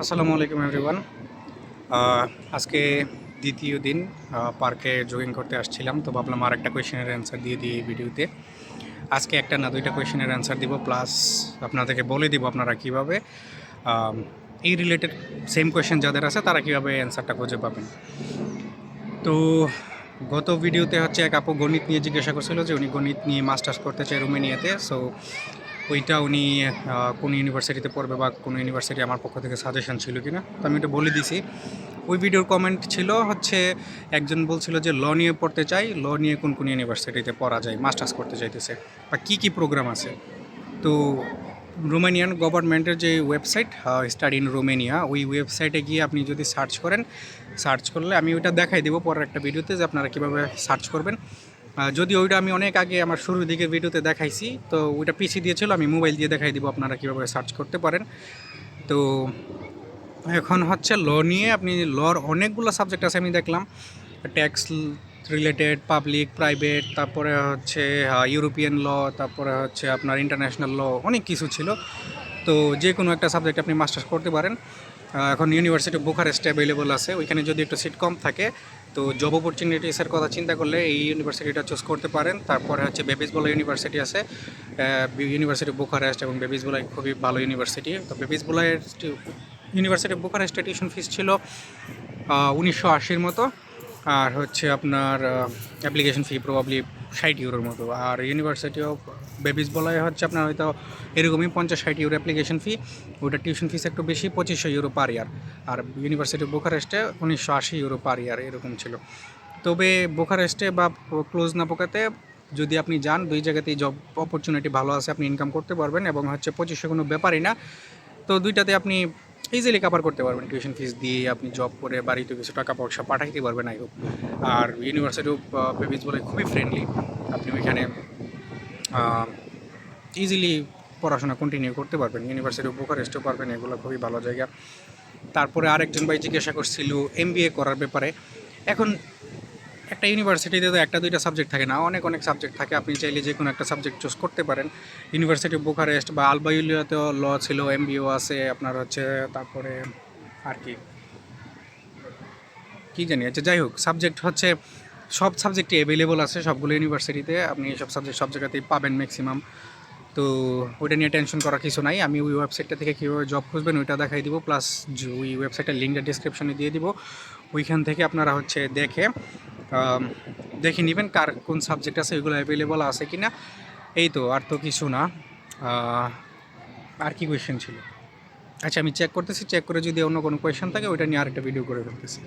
আসসালামু আলাইকুম এভরিওয়ান আজকে দ্বিতীয় দিন পার্কে জগিং করতে আসছিলাম, তো ভাবলাম আর একটা কোয়েশনের অ্যান্সার দিয়ে দিই এই ভিডিওতে। আজকে একটা না দুইটা কোয়েশনের অ্যান্সার দিব প্লাস আপনাদেরকে বলে দিব আপনারা কীভাবে এই রিলেটেড সেম কোয়েশন যাদের আছে, তারা কীভাবে অ্যান্সারটা খুঁজে পাবেন। তো গত ভিডিওতে হচ্ছে এক আপু গণিত নিয়ে জিজ্ঞাসা করছিল যে, উনি গণিত নিয়ে মাস্টার্স করতে চায় রোমেনিয়াতে সো ওইটা উনি কোন ইউনিভার্সিটিতে পড়বে বা কোন ইউনিভার্সিটি আমার পক্ষ থেকে সাজেশন ছিল কিনা, তো আমি ওটা বলে দিছি। ওই ভিডিওর কমেন্ট ছিল হচ্ছে, একজন বলছিল যে ল নিয়ে পড়তে চাই ল নিয়ে কোন কোন ইউনিভার্সিটিতে পড়া যায় মাস্টার্স করতে চাইতেছে, বা কী কী প্রোগ্রাম আছে? তো রোমানিয়ান গভর্নমেন্টের যে ওয়েবসাইট স্টাডি ইন রোমেনিয়া ওই ওয়েবসাইটে গিয়ে আপনি যদি সার্চ করেন সার্চ করলে আমি ওইটা দেখাই দেবো পরের একটা ভিডিওতে যে আপনারা কীভাবে সার্চ করবেন। যদি ওইটা আমি অনেক আগে আমার শুরুর দিকের ভিডিওতে দেখাইছি, তো ওইটা পিসি দিয়েছিল, আমি মোবাইল দিয়ে দেখাই দিব আপনারা কীভাবে সার্চ করতে পারেন। তো এখন হচ্ছে ল নিয়ে আপনি লর অনেকগুলো সাবজেক্ট আছে আমি দেখলাম। ট্যাক্স রিলেটেড, পাবলিক, প্রাইভেট, তারপরে হচ্ছে ইউরোপিয়ান ল, তারপরে হচ্ছে আপনার ইন্টারন্যাশনাল ল, অনেক কিছু ছিল। তো যে কোনো একটা সাবজেক্ট আপনি মাস্টার্স করতে পারেন। এখন ইউনিভার্সিটি বুখারেস্ট অ্যাভেলেবল আছে। ওইখানে যদি একটু সিট কম থাকে, তো জব অপরচুনিটিসের কথা চিন্তা করলে এই ইউনিভার্সিটিটা চুজ করতে পারেন। তারপরে হচ্ছে বেবিস বলা ইউনিভার্সিটি আছে ইউনিভার্সিটি বুখারেস্ট এবং বেবিস বলাই খুবই ভালো ইউনিভার্সিটি তো বেবিস বলাইয়ের ইউনিভার্সিটি বুখারেস্ট টিউশন ফিস ছিল উনিশশো আশির মতো। আর হচ্ছে আপনার অ্যাপ্লিকেশন ফি প্রবাবলি ষাট ইউরোর মতো। আর ইউনিভার্সিটি অফ বেবিস বলাই হচ্ছে আপনার হয়তো এরকমই পঞ্চাশ, ষাট ইউরো অ্যাপ্লিকেশন ফি ওটা টিউশন ফিস একটু বেশি, পঁচিশশো ইউরো পার ইয়ার আর ইউনিভার্সিটি অফ বুখারেস্টে উনিশশো আশি ইউরো পার ইয়ার এরকম ছিল। তবে বুখারেস্টে বা ক্লোজ না পোকাতে যদি আপনি যান, দুই জায়গাতেই জব অপরচুনিটি ভালো আছে, আপনি ইনকাম করতে পারবেন এবং হচ্ছে পঁচিশশো কোনো ব্যাপারই না। তো দুইটাতে আপনি ইজিলি কাভার করতে পারবেন। টিউশন ফিস দিয়ে আপনি জব করে বাড়িতে কিছু টাকা পয়সা পাঠাইতে পারবেন আই হোপ আর ইউনিভার্সিটি অফ বেবিস বলে খুবই ফ্রেন্ডলি আপনি ওইখানে ইজিলি পড়াশোনা কন্টিনিউ করতে পারবেন। ইউনিভার্সিটি অফ বুখারেস্টও পারবেন, এগুলো খুবই ভালো জায়গা। তারপরে আরেকজন ভাই জিজ্ঞাসা করছিল এম করার ব্যাপারে। এখন একটা ইউনিভার্সিটিতে তো একটা, দুইটা সাবজেক্ট থাকে না। অনেক অনেক সাবজেক্ট থাকে। আপনি চাইলে যে কোনো একটা সাবজেক্ট চুজ করতে পারেন। ইউনিভার্সিটি বুখারেস্ট বা আলবাইলিয়াতেও ল ছিল এমবিও আছে, আপনার হচ্ছে তারপরে আর কি? কী জানি? আচ্ছা যাই হোক সাবজেক্ট হচ্ছে, সব সাবজেক্টই অ্যাভেলেবল আছে সবগুলো ইউনিভার্সিটিতে আপনি সব সাবজেক্ট সব জায়গাতেই পাবেন ম্যাক্সিমাম তো ওইটা নিয়ে টেনশন করার কিছু নাই। আমি ওই ওয়েবসাইটটা থেকে কীভাবে জব খুঁজবেন ওইটা দেখাই দিব। প্লাস ওই ওয়েবসাইটের লিঙ্কটা ডিসক্রিপশনে দিয়ে দিব। ওইখান থেকে আপনারা হচ্ছে দেখে দেখে নেবেন কার কোন সাবজেক্ট আছে, ওইগুলো অ্যাভেলেবল আছে কি না এই তো, আর তো কিছু না। আর কি কোয়েশ্চেন ছিল? আচ্ছা আমি চেক করতেছি চেক করে যদি অন্য কোনো কোয়েশ্চেন থাকে, ওইটা নিয়ে আরেকটা ভিডিও করে ফেলতেছি।